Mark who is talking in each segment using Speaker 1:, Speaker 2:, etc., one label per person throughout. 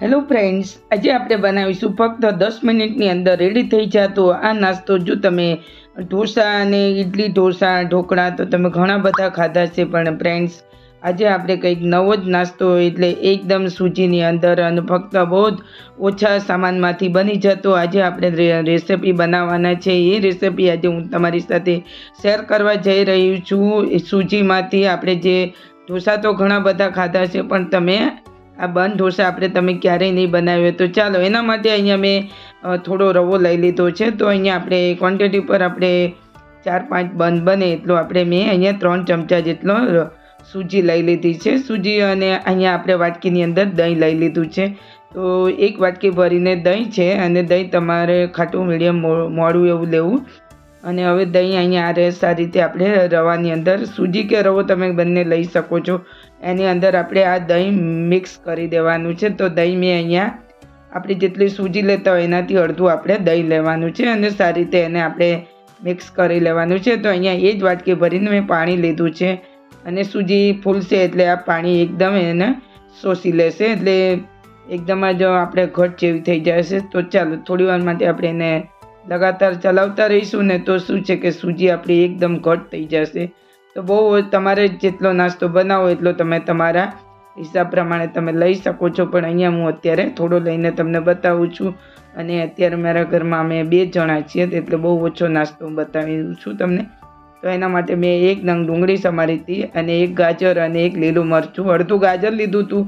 Speaker 1: Hello friends આજે આપણે બનાવીશું ફક્ત દસ મિનિટની અંદર રેડી થઈ જતો આ નાસ્તો. જો તમે ઢોસા અને ઇડલી ઢોસા, ઢોકળા, તો તમે ઘણા બધા ખાધા છે પણ ફ્રેન્ડ્સ આજે આપણે કંઈક નવો જ નાસ્તો એટલે એકદમ સૂજીની અંદર અને ફક્ત બહુ જ ઓછા સામાનમાંથી બની જતો આજે આપણે રેસિપી બનાવવાના છે. એ રેસિપી આજે હું તમારી સાથે શેર કરવા જઈ રહી છું. સૂજીમાંથી આપણે જે ઢોસા તો ઘણા બધા ખાધા છે પણ તમે આ બંધ ઢોસા આપણે તમે ક્યારેય નહીં બનાવ્યો તો ચાલો, એના માટે અહીંયા મેં થોડો રવો લઈ લીધો છે. તો અહીંયા આપણે ક્વોન્ટિટી પર આપણે ચાર પાંચ બંધ બને એટલો આપણે મેં અહીંયા ત્રણ ચમચા જેટલો સૂજી લઈ લીધી છે. સૂજી અને અહીંયા આપણે વાટકીની અંદર દહીં લઈ લીધું છે. તો એક વાટકી ભરીને દહીં છે અને દહીં તમારે ખાટું, મીડિયમ મોડું એવું લેવું. અને હવે દહીં અહીંયા આ રહે સારી રીતે આપણે રવાની અંદર, સૂજી કે રવો તમે બંને લઈ શકો છો. એની અંદર આપણે આ દહીં મિક્સ કરી દેવાનું છે. તો દહીં મેં અહીંયા આપણી જેટલી સૂજી લેતા હોય એનાથી અડધું આપણે દહીં લેવાનું છે અને સારી રીતે એને આપણે મિક્સ કરી લેવાનું છે. તો અહીંયા એ જ વાટકી ભરીને મેં પાણી લીધું છે અને સૂજી ફૂલશે એટલે આ પાણી એકદમ એને શોષી લેશે એટલે એકદમ જ આપણે ઘટ જેવી થઈ જશે. તો ચાલો થોડી વાર માટે આપણે એને લગાતાર ચલાવતા રહીશું ને તો શું છે કે સૂજી આપણી એકદમ ઘટ થઈ જશે. તો બહુ તમારે જેટલો નાસ્તો બનાવો એટલો તમે તમારા હિસાબ પ્રમાણે તમે લઈ શકો છો. પણ અહીંયા હું અત્યારે થોડો લઈને તમને બતાવું છું. અને અત્યારે મારા ઘરમાં અમે બે જણા છીએ, એટલે બહુ ઓછો નાસ્તો બતાવી છું તમને. તો એના માટે મેં એક નંગ ડુંગળી સમારી હતી અને એક ગાજર અને એક લીલું મરચું. અડધું ગાજર લીધું હતું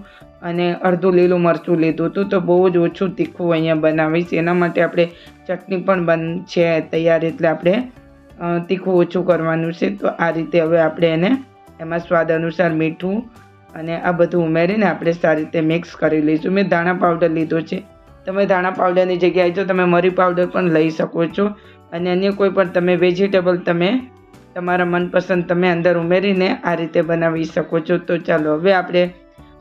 Speaker 1: અને અડધું લીલું મરચું લીધું હતું તો બહુ જ ઓછું તીખું અહીંયા બનાવીશ. એના માટે આપણે ચટણી પણ બન છે તૈયાર, એટલે આપણે તીખું ઓછું કરવાનું છે. તો આ રીતે હવે આપણે એને એમાં સ્વાદ અનુસાર મીઠું અને આ બધું ઉમેરીને આપણે સારી રીતે મિક્સ કરી લઈશું. મેં ધાણા પાવડર લીધો છે. તમે ધાણા પાવડરની જગ્યાએ જો તમે મરી પાવડર પણ લઈ શકો છો. અને અન્ય કોઈ પણ તમે વેજીટેબલ તમે તમારા મનપસંદ તમે અંદર ઉમેરીને આ રીતે બનાવી શકો છો. તો ચાલો હવે આપણે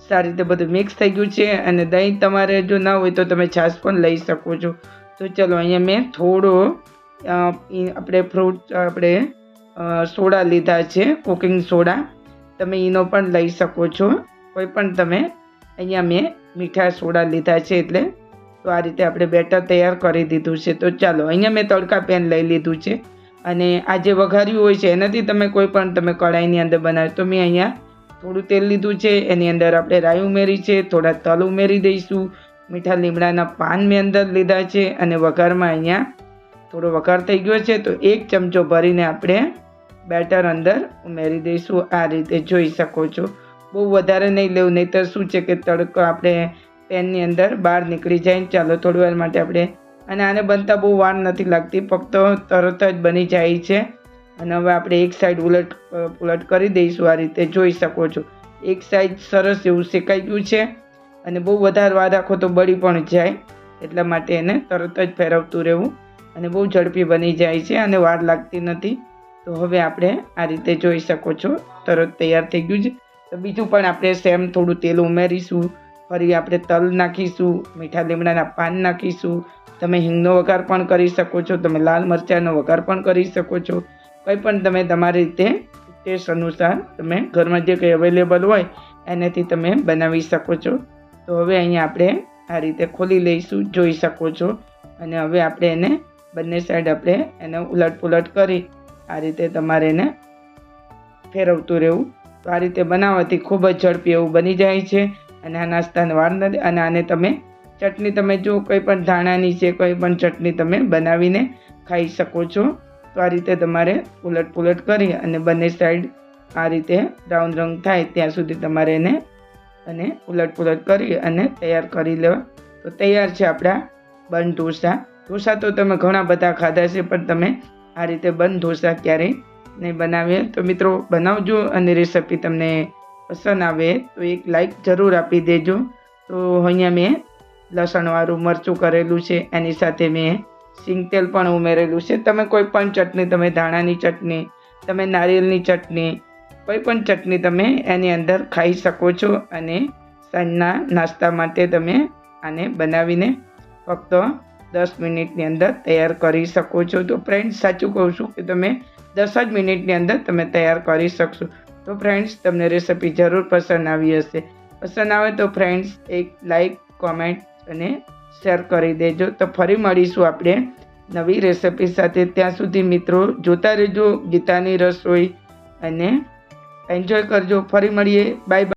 Speaker 1: સારી રીતે બધું મિક્સ થઈ ગયું છે અને દહીં તમારે જો ના હોય તો તમે છાશ પણ લઈ શકો છો. તો ચલો અહીંયા મેં થોડો આપણે ફ્રૂટ આપણે સોડા લીધા છે કુકિંગ સોડા. તમે એનો પણ લઈ શકો છો. કોઈ પણ તમે અહીંયા મેં મીઠા સોડા લીધા છે એટલે. તો આ રીતે આપણે બેટર તૈયાર કરી દીધું છે. તો ચાલો, અહીંયા મેં તડકા પેન લઈ લીધું છે. અને આ જે વઘાર્યું હોય છે, એનાથી તમે કોઈ પણ તમે કઢાઈની અંદર બનાવ્યું. તો મેં અહીંયા થોડું તેલ લીધું છે. એની અંદર આપણે રાઈ ઉમેરી છે, થોડા તલ ઉમેરી દઈશું. મીઠા લીમડાના પાન મેં અંદર લીધા છે અને વઘારમાં અહીંયા થોડો વઘાર થઈ ગયો છે, તો એક ચમચો ભરીને આપણે બેટર અંદર ઉમેરી દઈશું. આ રીતે જોઈ શકો છો. બહુ વધારે નહીં લેવું, નહીંતર શું છે કે તડકો આપણે પેનની અંદર બહાર નીકળી જાય. ચાલો, થોડી વાર માટે આપણે અને આને બનતા બહુ વાર નથી લાગતી, ફક્ત તરત જ બની જાય છે. અને હવે આપણે એક સાઈડ ઉલટ ઉલટ કરી દઈશું, આ રીતે જોઈ શકો છો. એક સાઈડ સરસ એવું શેકાઈ ગયું છે અને બહુ વધારે વાર રાખો તો બળી પણ જાય. એટલા માટે એને તરત જ ફેરવતું રહેવું. અને બહુ ઝડપી બની જાય છે અને વાર લાગતી નથી. તો હવે આપણે આ રીતે જોઈ શકો છો. તરત તૈયાર થઈ ગયું છે. તો બીજું પણ આપણે સેમ થોડું તેલ ઉમેરીશું. ફરી આપણે તલ નાખીશું, મીઠા લીમડાના પાન નાખીશું. તમે હિંગનો વઘાર પણ કરી શકો છો. તમે લાલ મરચાંનો વઘાર પણ કરી શકો છો. કંઈ પણ તમે તમારી રીતે ટેસ્ટ અનુસાર તમે ઘરમાં જે કંઈ અવેલેબલ હોય, એનાથી તમે બનાવી શકો છો. તો હવે અહીંયા આપણે આ રીતે ખોલી લઈશું, જોઈ શકો છો. અને હવે આપણે એને બંને સાઈડ આપણે એને ઉલટ પુલટ કરી આ રીતે તમારે એને ફેરવતું રહેવું. તો આ રીતે બનાવવાથી ખૂબ જ ઝડપી એવું બની જાય છે અને આ નાસ્તાને વાર નથી અને આને તમે ચટણી તમે જો કોઈ પણ ધાણાની છે, કોઈ પણ ચટણી તમે બનાવીને ખાઈ શકો છો. તો આ રીતે તમારે ઉલટ પુલટ કરી અને બંને સાઈડ આ રીતે બ્રાઉન રંગ થાય ત્યાં સુધી તમારે એને અને ઉલટ પુલટ કરી અને તૈયાર કરી લેવા. તો તૈયાર છે આપણા બન ઢોસા. ઢોસા તો તમે ઘણા બધા ખાધા છે, પણ તમે આ રીતે બંધ ઢોસા ક્યારેય નહીં બનાવીએ. તો મિત્રો, બનાવજો અને રેસિપી તમને પસંદ આવે તો એક લાઈક જરૂર આપી દેજો. તો અહીંયા મેં લસણવાળું મરચું કરેલું છે, એની સાથે મેં સિંગ તેલ પણ ઉમેરેલું છે. તમે કોઈ પણ ચટણી, તમે ધાણાની ચટણી, તમે નારિયેળની ચટણી, કોઈ પણ ચટણી તમે એની અંદર ખાઈ શકો છો અને સાંજના નાસ્તા માટે તમે આને બનાવીને ફક્ત દસ મિનિટની અંદર તૈયાર કરી શકો છો. તો ફ્રેન્ડ્સ સાચું કહું છું કે તમે દસ જ મિનિટની અંદર તમે તૈયાર કરી શકશો. તો ફ્રેન્ડ્સ તમને રેસિપી જરૂર પસંદ આવી હશે. પસંદ આવે તો ફ્રેન્ડ્સ એક લાઈક કોમેન્ટ અને શેર કરી દેજો. તો ફરી મળીશું આપણે નવી રેસિપી સાથે. ત્યાં સુધી મિત્રો, જોતા રહેજો, ગીતાની રસોઈ અને એન્જોય કરજો. ફરી મળીએ. Bye bye